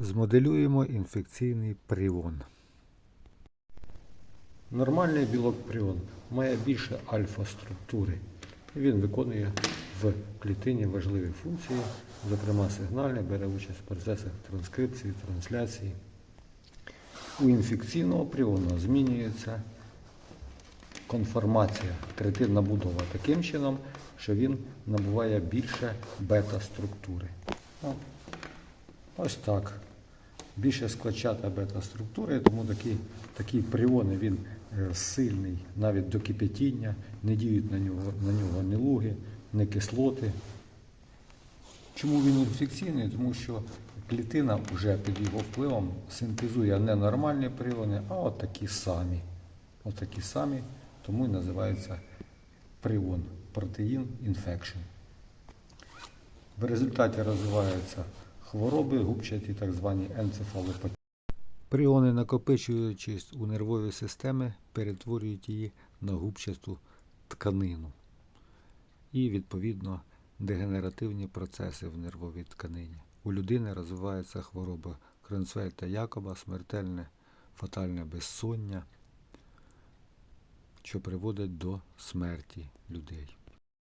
Змоделюємо інфекційний пріон. Нормальний білок пріон має більше альфа-структури. Він виконує в клітині важливі функції, зокрема сигнальне, бере участь в процесах транскрипції, трансляції. У інфекційного пріону змінюється конформація, третинна будова таким чином, що він набуває більше бета-структури. Ось так. Більше складчата бета-структури, тому такі, такі пріони він е, сильний навіть до кипятіння, не діють на нього, на нього ні луги, ні кислоти. Чому він інфекційний? Тому що клітина вже під його впливом синтезує не нормальні пріони, а от такі самі. От самі, тому і називається пріон, протеїн інфекшн. В результаті розвиваються хвороби, губчаті так звані енцефалопатії. Пріони, накопичуючись у нервові системи, перетворюють її на губчасту тканину. І, відповідно, дегенеративні процеси в нервовій тканині. У людини розвивається хвороба Кронсвельта Якоба, смертельне фатальне безсоння, що приводить до смерті людей.